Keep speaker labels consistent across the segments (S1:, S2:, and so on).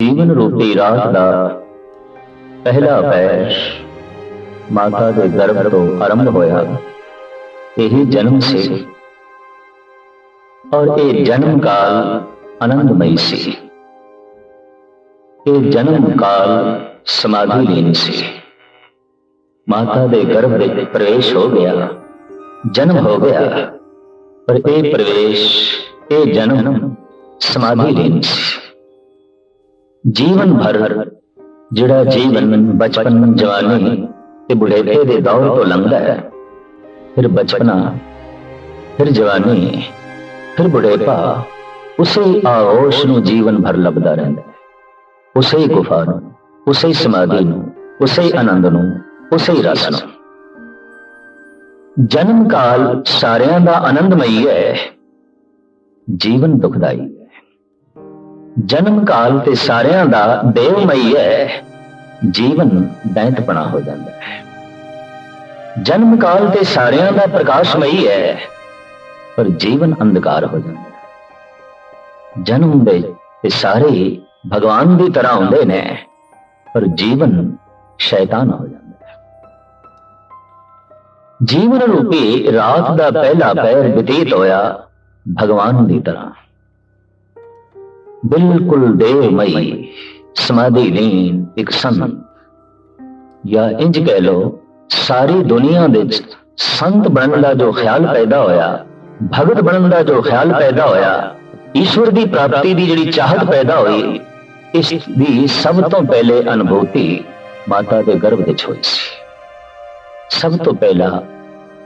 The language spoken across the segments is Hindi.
S1: ਜੀਵਨ ਰੂਪੀ ਰਾਤ ਦਾ ਪਹਿਲਾ ਪੈਰ ਮਾਤਾ ਦੇ ਗਰਭ ਤੋਂ ਆਰੰਭ ਹੋਇਆ ਇਹ ਜਨਮ ਸੀ ਔਰ ਇਹ ਜਨਮ ਕਾਲ ਆਨੰਦਮਈ ਸੀ ਇਹ ਜਨਮ ਕਾਲ ਸਮਾਧੀ ਲੀਨ ਸੀ ਮਾਤਾ ਦੇ ਗਰਭ ਵਿੱਚ ਪ੍ਰਵੇਸ਼ ਹੋ ਗਿਆ ਜਨਮ ਹੋ ਗਿਆ ਪਰ ਇਹ ਪ੍ਰਵੇਸ਼ ਇਹ ਜਨਮ ਸਮਾਧੀ ਲੀਨ ਸੀ ਜੀਵਨ ਭਰ ਜਿਹੜਾ ਜੀਵਨ ਬਚਪਨ ਜਵਾਨੀ ਤੇ ਬੁਢੇਪੇ ਦੇ ਦੌਰ ਤੋਂ ਲੰਘਦਾ ਹੈ ਫਿਰ ਬਚਪਨਾ ਫਿਰ ਜਵਾਨੀ ਫਿਰ ਬੁਢੇਪਾ ਉਸੇ ਆਗੋਸ਼ ਨੂੰ ਜੀਵਨ ਭਰ ਲੱਭਦਾ ਰਹਿੰਦਾ ਹੈ ਉਸੇ ਗੁਫਾ ਨੂੰ ਉਸੇ ਸਮਾਧੀ ਨੂੰ ਉਸੇ ਆਨੰਦ ਨੂੰ ਉਸੇ ਰਸ ਨੂੰ ਜਨਮ ਕਾਲ ਸਾਰਿਆਂ ਦਾ ਆਨੰਦਮਈ ਹੈ ਜੀਵਨ ਦੁਖਦਾਈ ਹੈ ਜਨਮ ਕਾਲ ਤੇ ਸਾਰਿਆਂ ਦਾ ਦੇਵਮਈ ਹੈ, ਜੀਵਨ ਦੈਂਤਪਣਾ ਹੋ ਜਾਂਦਾ ਹੈ। ਜਨਮ ਕਾਲ ਤੇ ਸਾਰਿਆਂ ਦਾ ਪ੍ਰਕਾਸ਼ਮਈ ਹੈ, ਪਰ ਜੀਵਨ ਅੰਧਕਾਰ ਹੋ ਜਾਂਦਾ ਹੈ। ਜਨਮ ਦੇ ਤੇ ਸਾਰੇ ਭਗਵਾਨ ਦੀ ਤਰ੍ਹਾਂ ਹੁੰਦੇ ਨੇ, ਪਰ ਜੀਵਨ ਸ਼ੈਤਾਨ ਹੋ ਜਾਂਦਾ ਹੈ। ਜੀਵਨ ਰੂਪੀ ਰਾਤ ਦਾ ਪਹਿਲਾ ਪੈਰ ਬਤੀਤ ਹੋਇਆ ਭਗਵਾਨ ਦੀ ਤਰ੍ਹਾਂ। ਬਿਲਕੁਲ ਦੇਵਮਈ ਸਮਾਧੀ ਲੀਨ ਇੱਕ ਸੰਤ ਜਾਂ ਇੰਜ ਕਹਿ ਲੋ ਸਾਰੀ ਦੁਨੀਆ ਦੇ ਵਿੱਚ ਸੰਤ ਬਣਨ ਦਾ ਜੋ ਖਿਆਲ ਪੈਦਾ ਹੋਇਆ, ਭਗਤ ਬਣਨ ਦਾ ਜੋ ਖਿਆਲ ਪੈਦਾ ਹੋਇਆ, ਈਸ਼ਵਰ ਦੀ ਪ੍ਰਾਪਤੀ ਦੀ ਜਿਹੜੀ ਚਾਹਤ ਪੈਦਾ ਹੋਈ, ਇਸ ਦੀ ਸਭ ਤੋਂ ਪਹਿਲੇ ਅਨੁਭੂਤੀ ਮਾਤਾ ਦੇ ਗਰਭ ਵਿੱਚ ਹੋਈ ਸੀ। ਸਭ ਤੋਂ ਪਹਿਲਾ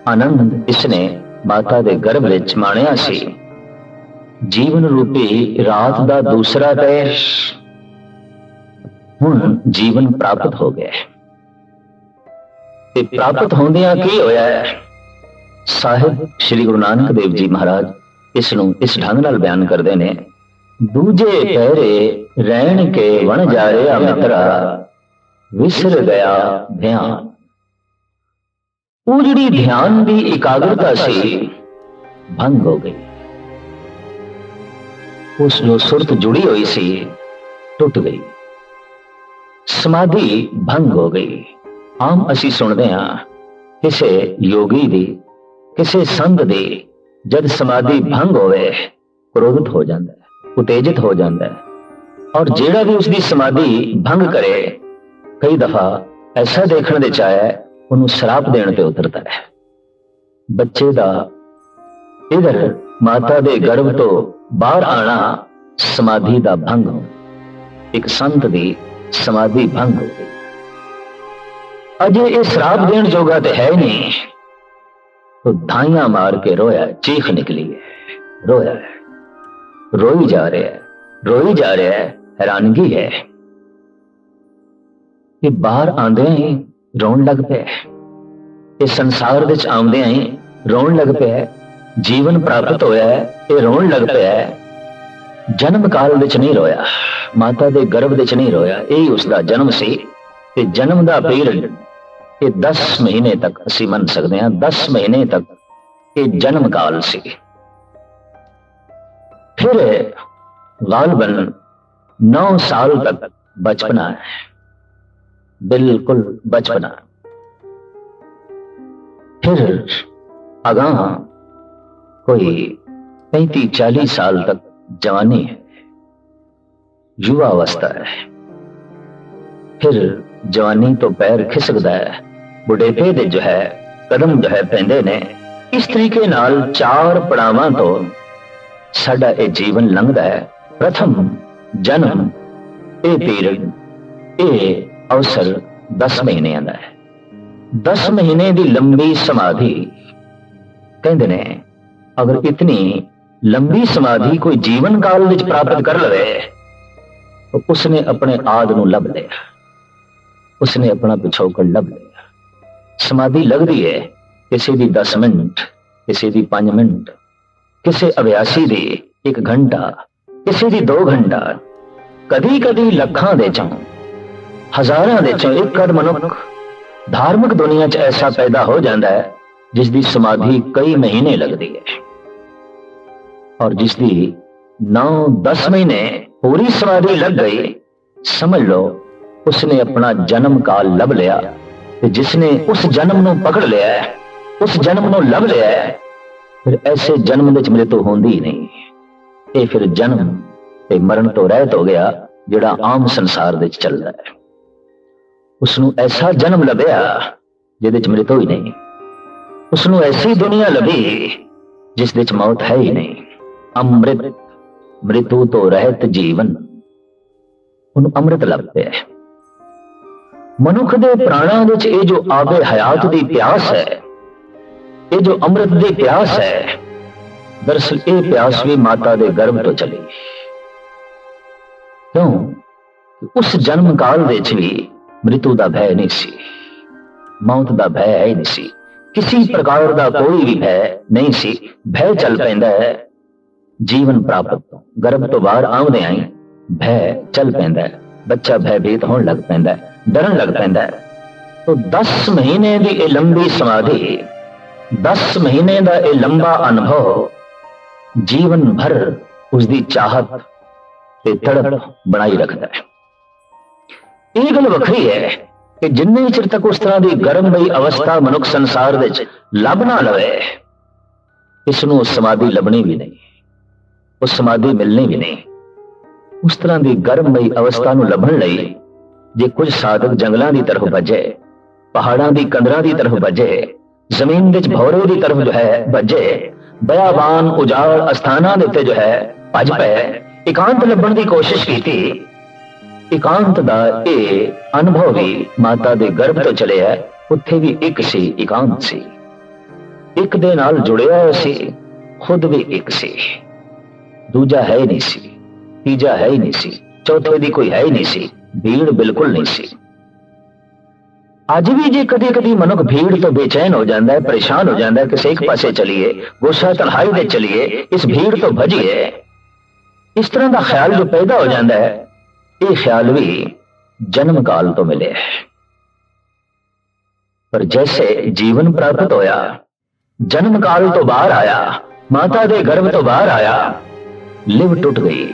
S1: ਆਨੰਦ ਇਸਨੇ ਮਾਤਾ ਦੇ ਗਰਭ ਵਿੱਚ ਮਾਣਿਆ ਸੀ। ਜੀਵਨ ਰੂਪੀ ਰਾਤ ਦਾ ਦੂਸਰਾ ਪੈਰ ਹੁਣ ਜੀਵਨ ਪ੍ਰਾਪਤ ਹੋ ਗਿਆ ਹੈ ਤੇ ਪ੍ਰਾਪਤ ਹੁੰਦਿਆਂ ਕੀ ਹੋਇਆ ਹੈ ਸਾਹਿਬ ਸ੍ਰੀ ਗੁਰੂ ਨਾਨਕ ਦੇਵ ਜੀ ਮਹਾਰਾਜ ਇਸ ਨੂੰ ਇਸ ਢੰਗ ਨਾਲ ਬਿਆਨ ਕਰਦੇ ਨੇ ਦੂਜੇ ਪਹਿਰੇ ਰਹਿਣ ਕੇ ਵਣ ਜਾ ਰਿਹਾ ਮਿੱਤਰਾ ਵਿਸਰ ਗਿਆ ਧਿਆਨ ਉਹ ਜਿਹੜੀ ਧਿਆਨ ਦੀ ਇਕਾਗਰਤਾ ਸੀ ਭੰਗ ਹੋ ਗਈ ਉਸ ਜੋ ਸੁਰਤ ਜੁੜੀ ਹੋਈ ਸੀ, ਟੁੱਟ ਗਈ। ਸਮਾਧੀ ਭੰਗ ਹੋ ਗਈ। ਆਮ ਅਸੀਂ ਸੁਣਦੇ ਹਾਂ, ਕਿਸੇ ਯੋਗੀ ਦੀ, ਕਿਸੇ ਸੰਤ ਦੀ, ਜਦ ਸਮਾਧੀ ਭੰਗ ਹੋਵੇ, ਕ੍ਰੋਧਿਤ ਹੋ ਜਾਂਦਾ ਹੈ, ਉਤੇਜਿਤ ਹੋ ਜਾਂਦਾ ਹੈ। ਔਰ ਜਿਹੜਾ ਵੀ ਉਸ ਦੀ ਸਮਾਧੀ ਭੰਗ ਕਰੇ, ਕਈ ਦਫਾ ਐਸਾ ਦੇਖਣ ਦੇ ਚਾਹਿਆ ਉਹਨੂੰ ਸ਼ਰਾਪ ਦੇਣ ਤੇ ਉਤਰਦਾ ਹੈ। ਬੱਚੇ ਦਾ ਇਧਰ ਮਾਤਾ ਦੇ ਗਰਭ ਤੋਂ ਬਾਹਰ ਆਣਾ ਸਮਾਧੀ ਦਾ ਭੰਗ ਹੋ ਇੱਕ ਸੰਤ ਦੀ ਸਮਾਧੀ ਭੰਗ ਹੋ ਗਈ ਅਜੇ ਇਹ ਸ਼ਰਾਪ ਦੇਣ ਜੋਗਾ ਤੇ ਹੈ ਨਹੀਂ तो धाइयां मार के रोया चीख निकली है रोया है रोई जा रहा है रोई जा रहा है हैरानगी है ਇਹ ਬਾਹਰ ਆਂਦੇ ਹੀ ਰੋਣ ਲੱਗ ਪਿਆ ਇਹ ਸੰਸਾਰ ਵਿੱਚ ਆਉਂਦੇ ਹੀ ਰੋਣ ਲੱਗ ਪਿਆ ਜੀਵਨ ਪ੍ਰਾਪਤ ਹੋਇਆ ਹੈ ਇਹ ਰੋਣ ਲੱਗ ਪਿਆ ਜਨਮ ਕਾਲ ਵਿੱਚ ਨਹੀਂ ਰੋਇਆ ਮਾਤਾ ਦੇ ਗਰਭ ਵਿੱਚ ਨਹੀਂ ਰੋਇਆ ਇਹ ਉਸ ਦਾ ਜਨਮ ਸੀ ਤੇ ਜਨਮ ਦਾ ਪੀਰੀਅਡ ਇਹ 10 ਮਹੀਨੇ ਤੱਕ ਅਸੀਂ ਮੰਨ ਸਕਦੇ ਹਾਂ 10 ਮਹੀਨੇ ਤੱਕ ਇਹ ਜਨਮ ਕਾਲ ਸੀ ਫਿਰ ਗਾਲਬਨ 9 ਸਾਲ ਤੱਕ ਬਚਪਨਾ ਹੈ ਬਿਲਕੁਲ ਬਚਪਨਾ ਫਿਰ ਅਗਾਹ ਕੋਈ 35 40 ਸਾਲ ਤੱਕ जवानी है युवा अवस्था है फिर जवानी तो पैर खिसकदा है ਬੁਢੇਪੇ ਦੇ ਜੋ ਹੈ ਕਦਮ ਜੋ ਹੈ ਪੈਂਦੇ ਨੇ ਇਸ ਤਰੀਕੇ ਨਾਲ ਚਾਰ ਪੜਾਵਾਂ ਤੋਂ ਸਾਡਾ ਇਹ ਜੀਵਨ ਲੰਘਦਾ ਹੈ ਪ੍ਰਥਮ ਜਨਮ ਇਹ ਪੀਰੀਅਡ ਇਹ ਅਵਸਰ 10 ਮਹੀਨਿਆਂ ਦਾ ਹੈ 10 ਮਹੀਨੇ ਦੀ ਲੰਬੀ ਸਮਾਧੀ ਕਹਿੰਦੇ ਨੇ ਅਗਰ ਇਤਨੀ ਲੰਬੀ ਸਮਾਧੀ ਕੋਈ ਜੀਵਨ ਕਾਲ ਵਿੱਚ ਪ੍ਰਾਪਤ ਕਰ ਲਵੇ, ਤਾਂ ਉਸਨੇ ਆਪਣੇ ਆਦ ਨੂੰ ਲੱਭ ਲਿਆ। ਉਸਨੇ ਆਪਣਾ ਪਿਛੋਕੜ ਲੱਭ ਲਿਆ। ਸਮਾਧੀ ਲੱਗਦੀ ਹੈ ਕਿਸੇ ਦੀ 10 ਮਿੰਟ, ਕਿਸੇ ਦੀ 5 ਮਿੰਟ, ਕਿਸੇ ਅਭਿਆਸੀ ਦੀ 1 ਘੰਟਾ, ਕਿਸੇ ਦੀ 2 ਘੰਟਾ ਕਦੀ ਕਦੀ ਲੱਖਾਂ ਦੇ ਚੋਂ, ਹਜ਼ਾਰਾਂ ਦੇ ਚੋਂ ਇੱਕ ਅਧ ਮਨੁੱਖ ਧਾਰਮਿਕ ਦੁਨੀਆ 'ਚ ਐਸਾ ਪੈਦਾ ਹੋ ਜਾਂਦਾ ਹੈ ਜਿਸ ਦੀ ਸਮਾਧੀ ਕਈ ਮਹੀਨੇ ਲੱਗਦੀ ਹੈ ਔਰ ਜਿਸ ਦੀ 9-10 ਮਹੀਨੇ ਪੂਰੀ ਸਮਾਧੀ ਲੱਗ ਗਈ ਸਮਝ ਲਓ ਉਸਨੇ ਆਪਣਾ ਜਨਮ ਕਾਲ ਲੱਭ ਲਿਆ ਤੇ ਜਿਸਨੇ ਉਸ ਜਨਮ ਨੂੰ ਪਕੜ ਲਿਆ ਹੈ, ਉਸ ਜਨਮ ਨੂੰ ਲੱਭ ਲਿਆ ਹੈ, ਫਿਰ ਐਸੇ ਜਨਮ ਵਿੱਚ ਮ੍ਰਿਤੂ ਹੁੰਦੀ ਹੀ ਨਹੀਂ ਇਹ ਫਿਰ ਜਨਮ ਤੇ ਮਰਨ ਤੋਂ ਰਹਿਤ ਹੋ ਗਿਆ ਜਿਹੜਾ ਆਮ ਸੰਸਾਰ ਵਿੱਚ ਚੱਲਦਾ ਹੈ ਉਸ ਨੂੰ ਐਸਾ ਜਨਮ ਲੱਭਿਆ ਜਿਹਦੇ ਚ ਮ੍ਰਿਤੂ ਹੀ ਨਹੀਂ ਉਸ ਨੂੰ ਐਸੀ ਦੁਨੀਆ ਲੱਭੀ ਜਿਸ ਵਿੱਚ ਮੌਤ ਹੈ ਹੀ ਨਹੀਂ ਅੰਮ੍ਰਿਤ ਮ੍ਰਿਤੂ ਤੋਂ ਰਹਿਤ ਜੀਵਨ ਉਹਨੂੰ ਅੰਮ੍ਰਿਤ ਲੱਭ ਪਿਆ ਹੈ ਮਨੁੱਖ ਦੇ ਪ੍ਰਾਣਾਂ ਵਿੱਚ ਇਹ ਜੋ ਆਬੇ ਹਯਾਤ ਦੀ ਪਿਆਸ ਹੈ ਇਹ ਜੋ ਅੰਮ੍ਰਿਤ ਦੀ ਪਿਆਸ ਹੈ ਦਰਅਸਲ ਇਹ ਪਿਆਸ ਵੀ ਮਾਤਾ ਦੇ ਗਰਭ ਤੋਂ ਚਲੀ ਕਿਉਂ ਉਸ ਜਨਮ ਕਾਲ ਵਿੱਚ ਵੀ ਮ੍ਰਿਤੂ ਦਾ ਭੈ ਨਹੀਂ ਸੀ ਮੌਤ ਦਾ ਭੈ ਹੈ ਹੀ ਨਹੀਂ ਸੀ ਕਿਸੇ ਪ੍ਰਕਾਰ ਦਾ ਕੋਈ ਵੀ ਭੈ ਨਹੀਂ ਸੀ ਭੈ ਚੱਲ ਪੈਂਦਾ ਹੈ ਜੀਵਨ ਪ੍ਰਾਪਤ ਤੋਂ ਗਰਭ ਤੋਂ ਬਾਹਰ ਆਉਂਦੇ ਆਂ ਭੈ ਚੱਲ ਪੈਂਦਾ ਹੈ ਬੱਚਾ ਭੈਭੀਤ ਹੋਣ ਲੱਗ ਪੈਂਦਾ ਹੈ ਡਰਨ ਲੱਗ ਪੈਂਦਾ ਹੈ तो 10 ਮਹੀਨੇ ਦੀ ਇਹ ਲੰਬੀ ਸਮਾਧੀ 10 ਮਹੀਨੇ ਦਾ ਇਹ ਲੰਬਾ ਅਨੁਭਵ ਜੀਵਨ ਭਰ ਉਸ ਦੀ ਚਾਹਤ ਤੇ ਤੜਪ ਬਣਾਈ ਰੱਖਦਾ ਹੈ ਇਹ ਗੱਲ ਵੱਖਰੀ ਹੈ ਕਿ ਜਿੰਨੇ ਚਿਰ ਤੱਕ ਉਸ ਤਰ੍ਹਾਂ ਦੀ ਗਰਮਈ ਅਵਸਥਾ ਮਨੁੱਖ ਸੰਸਾਰ ਵਿੱਚ ਲੱਭ ਨਾ ਲਵੇ, ਇਸ ਨੂੰ ਸਮਾਧੀ ਲੱਭਣੀ ਵੀ ਨਹੀਂ ਉਹ ਸਮਾਧੀ ਮਿਲਣੀ ਵੀ ਨਹੀਂ। ਉਸ ਤਰ੍ਹਾਂ ਦੀ ਗਰਮਈ ਅਵਸਥਾ ਨੂੰ ਲੱਭਣ ਲਈ ਜੇ ਕੁਝ ਸਾਧਕ ਜੰਗਲਾਂ ਦੀ ਤਰਫ ਭੱਜੇ ਪਹਾੜਾਂ ਦੀ ਕੰਦਰਾਂ ਦੀ ਤਰਫ ਭੱਜੇ ਜ਼ਮੀਨ ਵਿੱਚ ਭੌਰੇ ਦੀ ਤਰਫ ਜੋ ਹੈ ਭੱਜੇ ਬਿਆਵਾਨ ਉਜਾੜ ਅਸਥਾਨਾਂ ਦੇ ਉੱਤੇ ਜੋ ਹੈ ਭੱਜ ਪਏ, ਇਕਾਂਤ ਲੱਭਣ ਦੀ ਕੋਸ਼ਿਸ਼ ਕੀਤੀ ਇਕਾਂਤ ਦਾ ਇਹ ਅਨੁਭਵ ਵੀ ਮਾਤਾ ਦੇ ਗਰਭ ਤੋਂ ਚਲਿਆ ਉੱਥੇ ਵੀ ਇੱਕ ਸੀ, ਇਕਾਂਤ ਸੀ। ਇੱਕ ਦੇ ਨਾਲ ਜੁੜਿਆ ਹੋਇਆ ਸੀ, ਖੁਦ ਵੀ ਇੱਕ ਸੀ। ਦੂਜਾ ਹੈ ਹੀ ਨਹੀਂ ਸੀ, ਤੀਜਾ ਹੈ ਹੀ ਨਹੀਂ ਸੀ, ਚੌਥੇ ਦੀ ਕੋਈ ਹੈ ਹੀ ਨਹੀਂ ਸੀ, ਭੀੜ ਬਿਲਕੁਲ ਨਹੀਂ ਸੀ। ਅੱਜ ਵੀ ਜੇ ਕਦੇ ਕਦੀ ਮਨੁੱਖ ਭੀੜ ਤੋਂ ਬੇਚੈਨ ਹੋ ਜਾਂਦਾ ਹੈ, ਪਰੇਸ਼ਾਨ ਹੋ ਜਾਂਦਾ ਹੈ, ਕਿਸੇ ਇੱਕ ਪਾਸੇ ਚਲੀਏ, ਗੁੱਸਾ ਤਨਹਾਈ ਦੇ ਚਲੀਏ, ਇਸ ਭੀੜ ਤੋਂ ਭਜੀਏ, ਇਸ ਤਰ੍ਹਾਂ ਦਾ ਖਿਆਲ ਜੋ ਪੈਦਾ ਹੋ ਜਾਂਦਾ ਹੈ ਇਹ ਖਿਆਲ ਵੀ ਜਨਮ ਕਾਲ ਤੋਂ ਮਿਲਿਆ ਹੈ ਪਰ ਜੈਸੇ ਜੀਵਨ ਪ੍ਰਾਪਤ ਹੋਇਆ ਜਨਮ ਕਾਲ ਤੋਂ ਬਾਹਰ ਆਇਆ ਮਾਤਾ ਦੇ ਗਰਭ ਤੋਂ ਬਾਹਰ ਆਇਆ ਲਿਵ ਟੁੱਟ ਗਈ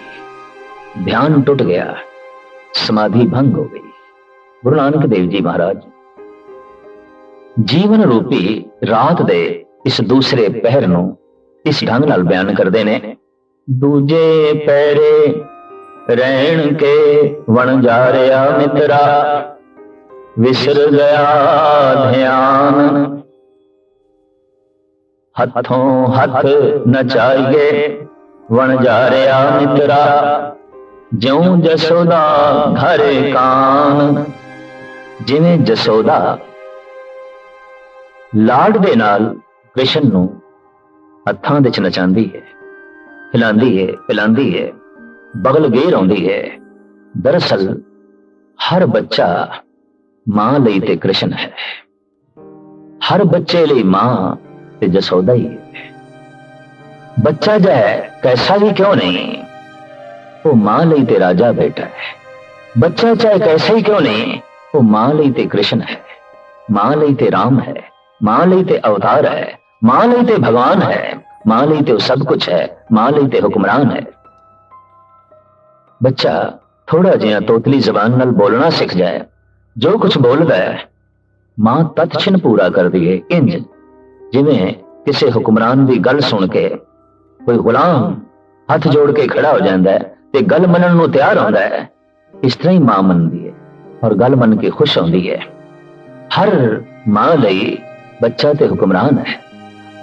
S1: ਧਿਆਨ ਟੁੱਟ ਗਿਆ ਸਮਾਧੀ ਭੰਗ ਹੋ ਗਈ ਗੁਰੂ ਨਾਨਕ ਦੇਵ ਜੀ ਮਹਾਰਾਜ ਜੀਵਨ ਰੂਪੀ ਰਾਤ ਦੇ ਇਸ ਦੂਸਰੇ ਪਹਿਰ ਨੂੰ ਇਸ ਢੰਗ ਨਾਲ ਬਿਆਨ ਕਰਦੇ ਨੇ ਦੂਜੇ ਪਹਿਰੇ ਰਹਿਣ ਕੇ ਵਣ ਜਾ ਰਿਆ ਮਿੱਤਰਾ। ਵਿਸਰ ਗਿਆ ਧਿਆਨ। ਹੱਥੋਂ ਹੱਥ ਨਚਾਈਏ ਵਣ ਜਾ ਰਿਆ ਮਿੱਤਰਾ। ਜਿਉ ਜਸੋਦਾ ਘਰੇ ਕਾਨ। ਜਿਵੇਂ ਜਸੋਦਾ ਲਾਡ ਦੇ ਨਾਲ ਕ੍ਰਿਸ਼ਨ ਨੂੰ ਹੱਥਾਂ ਵਿੱਚ ਨਚਾਉਂਦੀ ਹੈ, ਹਿਲਾਉਂਦੀ ਹੈ, ਪਿਲਾਉਂਦੀ ਹੈ। ਬਗਲ ਗੇਰ ਆਉਂਦੀ ਹੈ ਦਰਅਸਲ ਹਰ ਬੱਚਾ ਮਾਂ ਲਈ ਤੇ ਕ੍ਰਿਸ਼ਨ ਹੈ ਹਰ ਬੱਚੇ ਲਈ ਮਾਂ ਤੇ ਜਸੋਦਾ ਹੀ ਹੈ ਬੱਚਾ ਜੋ ਹੈ ਕੈਸਾ ਵੀ ਕਿਉਂ ਨਹੀਂ ਉਹ ਮਾਂ ਲਈ ਤੇ ਰਾਜਾ ਬੇਟਾ ਹੈ ਬੱਚਾ ਚਾਹੇ ਕੈਸਾ ਹੀ ਕਿਉਂ ਨਹੀਂ ਉਹ ਮਾਂ ਲਈ ਤੇ ਕ੍ਰਿਸ਼ਨ ਹੈ ਮਾਂ ਲਈ ਤੇ ਰਾਮ ਹੈ ਮਾਂ ਲਈ ਤੇ ਅਵਤਾਰ ਹੈ ਮਾਂ ਲਈ ਤੇ ਭਗਵਾਨ ਹੈ ਮਾਂ ਲਈ ਤੇ ਉਹ ਸਭ ਕੁਝ ਹੈ ਮਾਂ ਲਈ ਤੇ ਹੁਕਮਰਾਨ ਹੈ ਬੱਚਾ ਥੋੜਾ ਜਿਹਾ ਤੋਤਲੀ ਜ਼ਬਾਨ ਨਾਲ ਬੋਲਣਾ ਸਿੱਖ ਜਾਏ ਜੋ ਕੁਝ ਬੋਲਦਾ ਹੈ ਮਾਂ ਤਤਛਿਨ ਪੂਰਾ ਕਰਦੀ ਹੈ ਇੰਜ ਜਿਵੇਂ ਕਿਸੇ ਹੁਕਮਰਾਨ ਦੀ ਗੱਲ ਸੁਣ ਕੇ ਕੋਈ ਗੁਲਾਮ ਹੱਥ ਜੋੜ ਕੇ ਖੜਾ ਹੋ ਜਾਂਦਾ ਹੈ ਤੇ ਗੱਲ ਮੰਨਣ ਨੂੰ ਤਿਆਰ ਹੁੰਦਾ ਹੈ ਇਸ ਤਰ੍ਹਾਂ ਹੀ ਮਾਂ ਮੰਨਦੀ ਹੈ ਔਰ ਗੱਲ ਮੰਨ ਕੇ ਖੁਸ਼ ਹੁੰਦੀ ਹੈ ਹਰ ਮਾਂ ਲਈ ਬੱਚਾ ਤੇ ਹੁਕਮਰਾਨ ਹੈ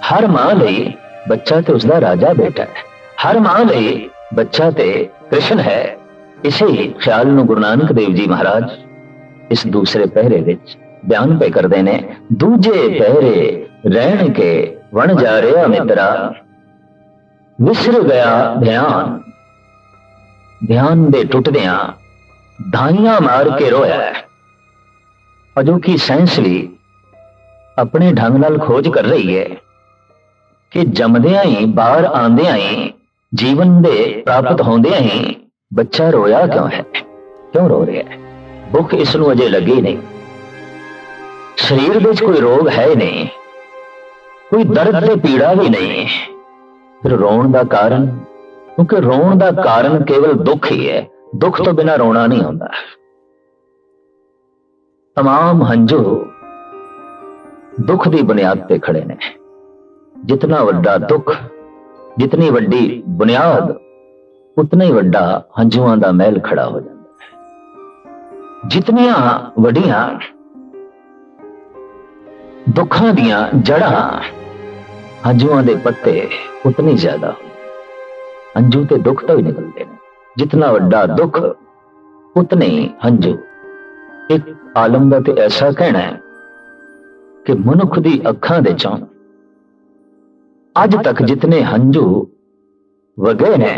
S1: ਹਰ ਮਾਂ ਲਈ ਬੱਚਾ ਤੇ ਉਸਦਾ ਰਾਜਾ ਬੇਟਾ ਹੈ ਹਰ ਮਾਂ ਲਈ ਬੱਚਾ ਤੇ ਕ੍ਰਿਸ਼ਨ ਹੈ ਇਸੇ ਖਿਆਲ ਨੂੰ ਗੁਰੂ ਨਾਨਕ ਦੇਵ ਜੀ ਮਹਾਰਾਜ ਇਸ ਦੂਸਰੇ ਪਹਿਰੇ ਵਿੱਚ ਬਿਆਨ ਪੇ ਕਰਦੇ ਨੇ ਦੂਜੇ ਪਹਿਰੇ ਰਹਿਣ ਕੇ ਵਣ ਜਾ ਰਿਹਾ ਮਿੱਤਰਾ ਵਿਸਰ ਗਿਆ ਧਿਆਨ ਧਿਆਨ ਦੇ ਟੁੱਟਦਿਆਂ ਧਾਈਆਂ ਮਾਰ ਕੇ ਰੋਇਆ ਅਜੋਕੀ ਸਾਇੰਸ ਵੀ ਆਪਣੇ ਢੰਗ ਨਾਲ ਖੋਜ ਕਰ ਰਹੀ ਹੈ ਕਿ ਜੰਮਦਿਆਂ ਹੀ ਬਾਹਰ ਆਂਦਿਆਂ ਹੀ ਜੀਵਨ ਦੇ ਪ੍ਰਾਪਤ ਹੁੰਦਿਆਂ ਹੀ ਬੱਚਾ ਰੋਇਆ ਕਿਉਂ ਹੈ ਕਿਉਂ ਰੋ ਰਿਹਾ ਹੈ ਭੁੱਖ ਇਸ ਨੂੰ ਅਜੇ ਲੱਗੀ ਨਹੀਂ ਸਰੀਰ ਵਿੱਚ ਕੋਈ ਰੋਗ ਹੈ ਨਹੀਂ ਕੋਈ ਦਰਦ ਤੇ ਪੀੜਾ ਵੀ ਨਹੀਂ ਫਿਰ ਰੋਣ ਦਾ ਕਾਰਨ ਕਿਉਂਕਿ ਰੋਣ ਦਾ ਕਾਰਨ ਕੇਵਲ ਦੁੱਖ ਹੀ ਹੈ ਦੁੱਖ ਤੋਂ ਬਿਨਾ ਰੋਣਾ ਨਹੀਂ ਆਉਂਦਾ तमाम ਹੰਝੂ ਦੁੱਖ ਦੀ ਬੁਨਿਆਦ ਤੇ ਖੜੇ ਨੇ ਜਿਤਨਾ ਵੱਡਾ ਦੁੱਖ ਜਿਤਨੀ ਵੱਡੀ ਬੁਨਿਆਦ, ਉਤਨਾ ਹੀ ਵੱਡਾ ਹੰਝੂਆਂ ਦਾ ਮਹਿਲ ਖੜਾ ਹੋ ਜਾਂਦਾ ਹੈ। ਜਿਤਨੀਆਂ ਵੱਡੀਆਂ ਦੁੱਖਾਂ ਦੀਆਂ ਜੜਾਂ ਹੰਝੂਆਂ ਦੇ ਪੱਤੇ ਉਤਨੀ ਜ਼ਿਆਦਾ ਹੰਝੂ ਤੇ ਦੁੱਖ ਤੋਂ ਹੀ ਨਿਕਲਦੇ ਨੇ। ਜਿਤਨਾ ਵੱਡਾ ਦੁੱਖ, ਉਤਨੇ ਹੰਝੂ। ਇੱਕ ਆਲਮ ਦਾ ਤੇ ਐਸਾ ਕਹਿਣਾ ਹੈ ਕਿ ਮਨੁੱਖ ਦੀ ਅੱਖਾਂ ਦੇ ਚੋਂ ਅੱਜ ਤੱਕ ਜਿਤਨੇ ਹੰਝੂ ਵਗੇ ਨੇ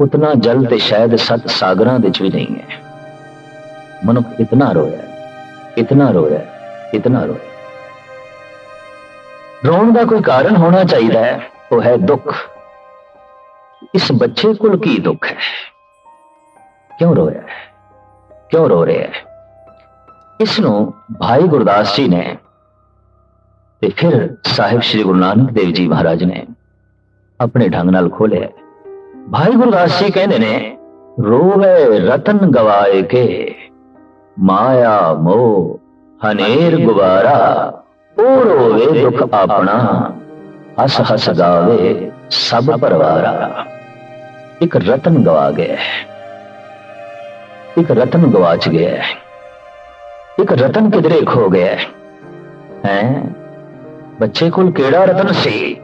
S1: ਉਤਨਾ ਜਲ ਤੇ ਸ਼ਾਇਦ ਸੱਤ ਸਾਗਰਾਂ ਵਿੱਚ ਵੀ ਨਹੀਂ ਹੈ ਮਨੁੱਖ ਇਤਨਾ ਰੋਇਆ ਹੈ, ਇਤਨਾ ਰੋਇਆ ਹੈ, ਇਤਨਾ ਰੋਇਆ ਰੋਣ ਦਾ ਕੋਈ ਕਾਰਨ ਹੋਣਾ ਚਾਹੀਦਾ ਹੈ ਉਹ ਹੈ ਦੁੱਖ ਇਸ ਬੱਚੇ ਕੋਲ ਕੀ ਦੁੱਖ ਹੈ ਕਿਉਂ ਰੋਇਆ ਹੈ ਕਿਉਂ ਰੋ ਰਿਹਾ ਹੈ ਇਸ ਨੂੰ ਭਾਈ ਗੁਰਦਾਸ ਜੀ ਨੇ ਤੇ ਫਿਰ ਸਾਹਿਬ ਸ੍ਰੀ ਗੁਰੂ ਨਾਨਕ ਦੇਵ ਜੀ ਮਹਾਰਾਜ ਨੇ ਆਪਣੇ ਢੰਗ ਨਾਲ ਖੋਲਿਆ ਭਾਈ ਗੁਰਦਾਸ ਜੀ ਕਹਿੰਦੇ ਨੇ ਰੋਵੇ ਰਤਨ ਗਵਾਏ ਕੇ ਮਾਇਆ ਮੋਹ ਹਨੇਰ ਗੁਬਾਰਾ ਉਹ ਰੋਵੇ ਦੁੱਖ ਆਪਣਾ ਹਸ ਹਸ ਗਾਵੇ ਸਭ ਪਰਵਾਰਾ ਇੱਕ ਰਤਨ ਗਵਾ ਗਿਆ ਹੈ। ਇੱਕ ਰਤਨ ਗਵਾਚ ਗਿਆ ਹੈ। ਇੱਕ ਰਤਨ ਕਿਧਰੇ ਖੋ ਗਿਆ ਹੈ ਹੈਂ? ਬੱਚੇ ਕੋਲ ਕਿਹੜਾ ਰਤਨ ਸੀ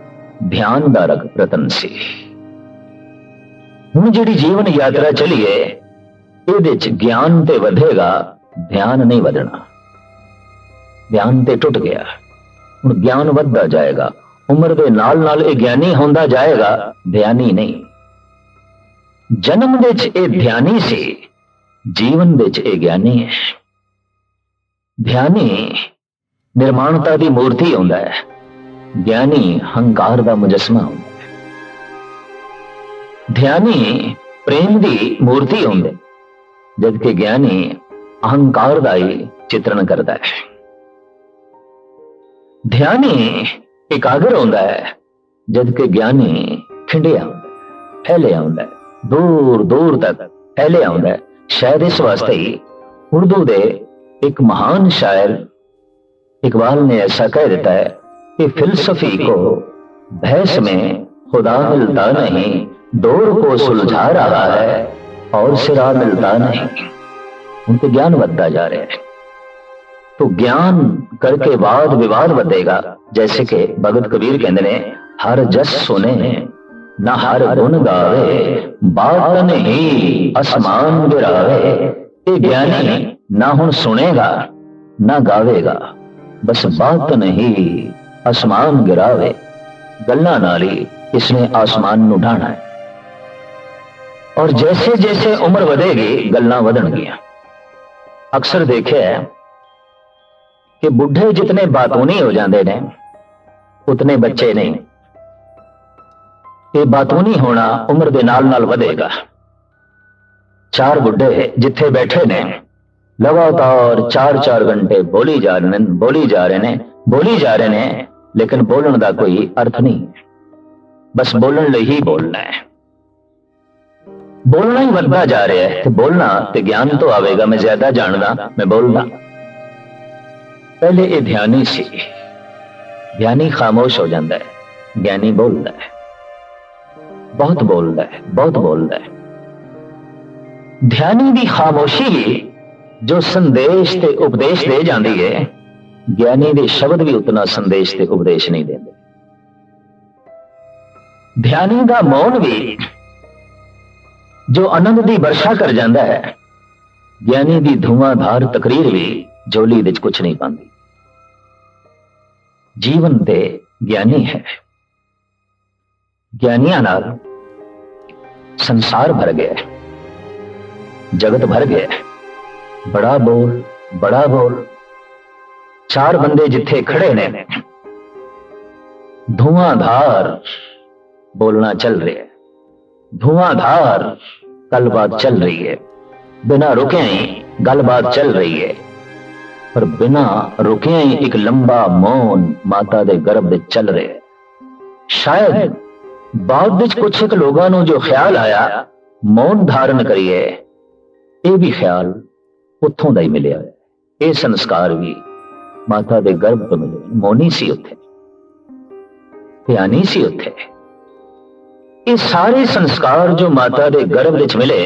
S1: ਧਿਆਨ ਦਾ ਰਕ- ਰਤਨ ਸੀ ਹੁਣ ਜਿਹੜੀ ਜੀਵਨ ਯਾਤਰਾ ਚੱਲੀਏ ਇਹਦੇ ਚ ਗਿਆਨ ਤੇ ਵਧੇਗਾ ਧਿਆਨ ਨਹੀਂ ਵਧਣਾ ਧਿਆਨ ਤੇ ਟੁੱਟ ਗਿਆ ਹੁਣ ਗਿਆਨ ਵੱਧਦਾ ਜਾਏਗਾ ਉਮਰ ਦੇ ਨਾਲ ਨਾਲ ਇਹ ਗਿਆਨੀ ਹੁੰਦਾ ਜਾਏਗਾ ਧਿਆਨੀ ਨਹੀਂ ਜਨਮ ਦੇ ਚ ਇਹ ਧਿਆਨੀ ਸੀ ਜੀਵਨ ਦੇ ਚ ਇਹ ਗਿਆਨੀ ਹੈ ਧਿਆਨੀ ਨਿਰਮਾਣਤਾ ਦੀ ਮੂਰਤੀ ਹੁੰਦਾ ਹੈ ਗਿਆਨੀ ਹੰਕਾਰ ਦਾ ਮੁਜਸਮਾ ਹੁੰਦਾ ਹੈ ਧਿਆਨੀ ਪ੍ਰੇਮ ਦੀ ਮੂਰਤੀ ਹੁੰਦਾ ਹੈ ਜਦਕਿ ਗਿਆਨੀ ਅਹੰਕਾਰ ਦਾ ਹੀ ਚਿਤਰਣ ਕਰਦਾ ਹੈ ਧਿਆਨੀ ਇਕਾਗਰ ਹੁੰਦਾ ਹੈ ਜਦਕਿ ਗਿਆਨੀ ਖਿੰਡਿਆ ਫੈਲਿਆ ਹੁੰਦਾ ਹੈ ਦੂਰ ਦੂਰ ਤੱਕ ਫੈਲਿਆ ਹੁੰਦਾ ਹੈ ਸ਼ਾਇਦ ਇਸ ਵਾਸਤੇ ਹੀ ਉਰਦੂ ਦੇ ਇੱਕ ਮਹਾਨ ਸ਼ਾਇਰ इकबाल ने ऐसा कह देता है कि फिलसफी को भैंस में खुदा मिलता नहीं, दौर को सुलझा रहा है और सिरा मिलता नहीं। उनके ज्ञान बदता जा रहे हैं। तो ज्ञान करके वाद विवाद बदेगा जैसे कि भगत कबीर कहते ने हर जस सुने, न हर गुण गावे, बातन ही असमान गिरावे। ज्ञानी ना हूँ सुनेगा, ना गावेगा। बस बात नहीं, आसमान गिरावे। गल्ला नाली इसने आसमान नु है। और जैसे जैसे उम्र बढ़ेगी गल्ला वधणगियाँ अक्सर देखे है कि बुढ़े जितने बातूनी हो जाते हैं उतने बच्चे नहीं। ये बातूनी होना उम्र के नाल नाल वधेगा। चार बुढ़े जिथे बैठे ने लगातार चार चार घंटे बोली जा रहे बोली जा रहे ने बोली जा रहे ने लेकिन बोलने का कोई अर्थ नहीं है। बस बोलने ले ही बोलना है। बोलना ही बढ़ता जा रहा है तो बोलना तो ज्ञान तो आवेगा मैं ज़्यादा जानना मैं बोलना। पहले ये ध्यानी सी ज्ञानी खामोश हो जाता है ज्ञानी बोलता है। बहुत बोलता है बहुत बोलता है। ध्यानी की खामोशी ही जो संदेश ते उपदेश दे जाती है, ज्ञानी दे शब्द भी उतना संदेश ते उपदेश नहीं देते ध्यानी का मौन भी जो आनंद की वर्षा कर जाता है, ज्ञानी की धुआंधार तकरीर भी जोली दे कुछ नहीं पाती जीवन ते ज्ञानी है। ज्ञानियों संसार भर गया जगत भर गया गया बड़ा बोल बड़ा बोल चार बंदे जिथे खड़े ने धुआंधार बोलना चल रहा है धुआंधार गलबात चल रही है बिना रुके ही गलबात चल रही है पर बिना रुके ही एक लंबा मौन माता दे गर्भ ਦੇ ਚੱਲ ਰਿਹਾ ਹੈ ਸ਼ਾਇਦ ਬਾਅਦ ਵਿੱਚ ਕੁਝ ਇੱਕ ਲੋਕਾਂ ਨੂੰ ਜੋ ਖਿਆਲ ਆਇਆ ਮੌਨ ਧਾਰਨ ਕਰੀਏ ਇਹ ਵੀ ਖਿਆਲ ਉੱਥੋਂ ਦਾ ਹੀ ਮਿਲਿਆ ਹੈ ਇਹ ਸੰਸਕਾਰ ਵੀ ਮਾਤਾ ਦੇ ਗਰਭ ਤੋਂ ਮਿਲੇ ਮੌਨੀ ਸੀ ਉੱਥੇ ਧਿਆਨੀ ਸੀ ਉੱਥੇ ਇਹ ਸਾਰੇ ਸੰਸਕਾਰ ਜੋ ਮਾਤਾ ਦੇ ਗਰਭ ਵਿੱਚ ਮਿਲੇ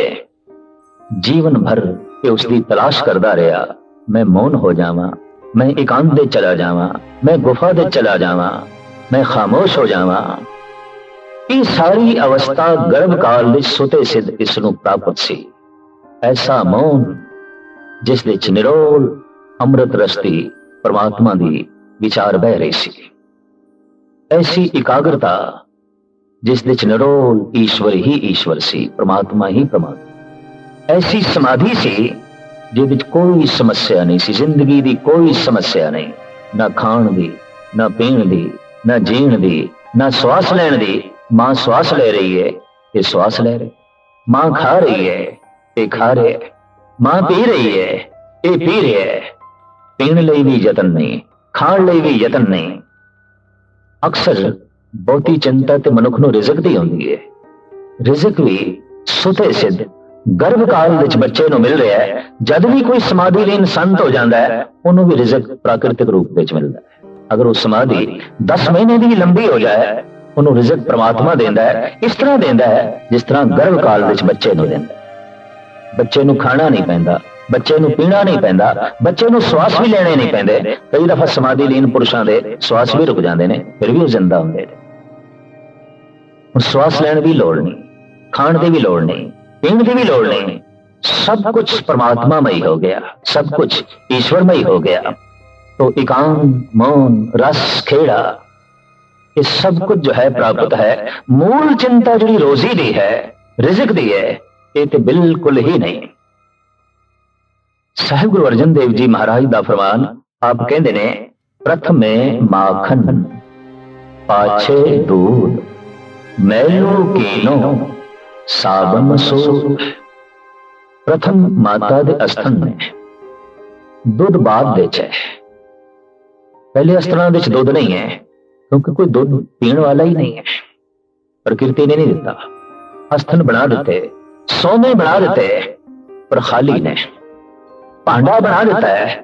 S1: ਜੀਵਨ ਭਰ ਇਹ ਉਸ ਦੀ ਤਲਾਸ਼ ਕਰਦਾ ਰਿਹਾ ਮੈਂ ਮੌਨ ਹੋ ਜਾਵਾਂ ਮੈਂ ਇਕਾਂਤ ਦੇ ਚਲਾ ਜਾਵਾਂ ਮੈਂ ਗੁਫਾ ਦੇ ਚਲਾ ਜਾਵਾਂ ਮੈਂ ਖਾਮੋਸ਼ ਹੋ ਜਾਵਾਂ ਇਹ ਸਾਰੀ ਅਵਸਥਾ ਗਰਭ ਕਾਲ ਵਿੱਚ ਸੁਤੇ ਸਿੱਧ ਇਸ ਨੂੰ ਪ੍ਰਾਪਤ ਸੀ ਐਸਾ ਮੌਨ ਜਿਸ ਵਿੱਚ ਨਿਰੋਲ ਅੰਮ੍ਰਿਤ ਰਸਤੀ ਪਰਮਾਤਮਾ ਦੀ ਵਿਚਾਰ ਬਹਿ ਰਹੀ ਸੀ ਐਸੀ ਇਕਾਗਰਤਾ ਜਿਸ ਵਿੱਚ ਨਿਰੋਲ ਈਸ਼ਵਰ ਹੀ ਈਸ਼ਵਰ ਸੀ ਪਰਮਾਤਮਾ ਹੀ ਪਰਮਾਤਮਾ ਐਸੀ ਸਮਾਧੀ ਸੀ ਜਿਹਦੇ ਵਿੱਚ ਕੋਈ ਸਮੱਸਿਆ ਨਹੀਂ ਸੀ ਜ਼ਿੰਦਗੀ ਦੀ ਕੋਈ ਸਮੱਸਿਆ ਨਹੀਂ ਨਾ ਖਾਣ ਦੀ ਨਾ ਪੀਣ ਦੀ ਨਾ ਜੀਣ ਦੀ ਨਾ ਸਵਾਸ ਲੈਣ ਦੀ ਮਾਂ ਸਵਾਸ ਲੈ ਰਹੀ ਹੈ ਇਹ ਸਵਾਸ ਲੈ ਰਹੀ ਮਾਂ ਖਾ ਰਹੀ ਹੈ ਇਹ ਖਾ ਰਹੀ ਹੈ ਮਾਂ ਪੀ ਰਹੀ ਹੈ, ਇਹ ਪੀ ਰਿਹਾ ਹੈ। ਪੀਣ ਲਈ ਵੀ ਯਤਨ ਨਹੀਂ, ਖਾਣ ਲਈ ਵੀ ਯਤਨ ਨਹੀਂ। ਅਕਸਰ ਬਹੁਤੀ ਚਿੰਤਾ ਤੇ ਮਨੁੱਖ ਨੂੰ ਰਿਜ਼ਕ ਦੀ ਹੁੰਦੀ ਹੈ। ਰਿਜ਼ਕ ਵੀ ਸੁਤੇ ਸਿੱਧ, ਗਰਭ ਕਾਲ ਵਿੱਚ ਬੱਚੇ ਨੂੰ ਮਿਲ ਰਿਹਾ ਹੈ। ਜਦ ਵੀ ਕੋਈ ਸਮਾਧੀ ਲੀਨ ਸੰਤ ਹੋ ਜਾਂਦਾ ਹੈ, ਉਹਨੂੰ ਵੀ ਰਿਜ਼ਕ ਪ੍ਰਾਕਿਰਤਿਕ ਰੂਪ ਵਿੱਚ ਮਿਲਦਾ ਹੈ। ਅਗਰ ਉਹ ਸਮਾਧੀ 10 ਮਹੀਨੇ ਦੀ ਲੰਬੀ ਹੋ ਜਾਏ, ਉਹਨੂੰ ਰਿਜ਼ਕ ਪ੍ਰਮਾਤਮਾ ਦਿੰਦਾ ਹੈ, ਇਸ ਤਰ੍ਹਾਂ ਦਿੰਦਾ ਹੈ ਜਿਸ ਤਰ੍ਹਾਂ ਗਰਭ ਕਾਲ ਵਿੱਚ ਬੱਚੇ ਨੂੰ ਦਿੰਦਾ ਹੈ। ਬੱਚੇ ਨੂੰ ਖਾਣਾ ਨਹੀਂ ਪੈਂਦਾ ਬੱਚੇ ਨੂੰ ਪੀਣਾ ਨਹੀਂ ਪੈਂਦਾ ਬੱਚੇ ਨੂੰ ਸਵਾਸ ਵੀ ਲੈਣੇ ਨਹੀਂ ਪੈਂਦੇ ਕਈ ਦਫਾ ਸਮਾਧੀ ਲੀਨ ਪੁਰਸ਼ਾਂ ਦੇ ਸਵਾਸ ਵੀ ਰੁਕ ਜਾਂਦੇ ਨੇ ਫਿਰ ਵੀ ਉਹ ਜ਼ਿੰਦਾ ਹੁੰਦੇ ਨੇ ਹੁਣ ਸਵਾਸ ਲੈਣ ਦੀ ਲੋੜ ਨਹੀਂ ਖਾਣ ਦੀ ਵੀ ਲੋੜ ਨਹੀਂ ਪੀਣ ਦੀ ਵੀ ਲੋੜ ਨਹੀਂ सब कुछ परमात्मामय हो गया सब कुछ ईश्वरमय हो गया तो एकांत मौन रस खेड़ा ये सब कुछ जो है प्राप्त है मूल चिंता जी रोजी दी है रिजिक दी है ये तो बिल्कुल ही नहीं ਸਾਹਿਬ ਗੁਰੂ ਅਰਜਨ ਦੇਵ ਜੀ ਮਹਾਰਾਜ ਦਾ ਫਰਮਾਨ ਆਪ ਕਹਿੰਦੇ ਨੇ ਪ੍ਰਥਮੇ ਮਾਖਨ ਪਾਛੇ ਦੂਧ ਮੈਲੂ ਕੀਨੋ ਸਾਬਨ ਸੋ ਪ੍ਰਥਮ ਮਾਤਾ ਦੇ ਅਸਥਨ ਨੇ ਦੁੱਧ ਬਾਅਦ ਵਿੱਚ ਹੈ ਪਹਿਲੇ ਅਸਥਨਾਂ ਵਿੱਚ ਦੁੱਧ ਨਹੀਂ ਹੈ ਕਿਉਂਕਿ ਕੋਈ ਦੁੱਧ ਪੀਣ ਵਾਲਾ ਹੀ ਨਹੀਂ ਹੈ ਪ੍ਰਕਿਰਤੀ ਨੇ ਨਹੀਂ ਦਿੱਤਾ ਅਸਥਨ ਬਣਾ ਦਿੱਤੇ सोने बना देते पर खाली ने भांडा बना देता है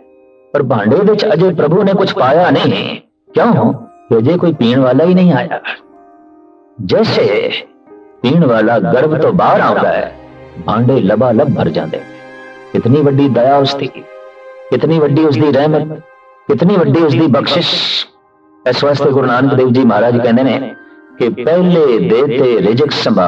S1: पर भांडे विच अजय प्रभु ने कुछ पाया नहीं। क्यों? अजय कोई पीण वाला ही नहीं आया। जैसे पीण वाला गर्भ तो बाहर आता है भांडे लबालब भर जाते कितनी वड्डी दया उसकी कितनी वड्डी उसकी रहमत कितनी वड्डी उसकी बख्शिश। इस वास्ते गुरु नानक देव जी महाराज कहते हैं कि पहले देते रिजक संभा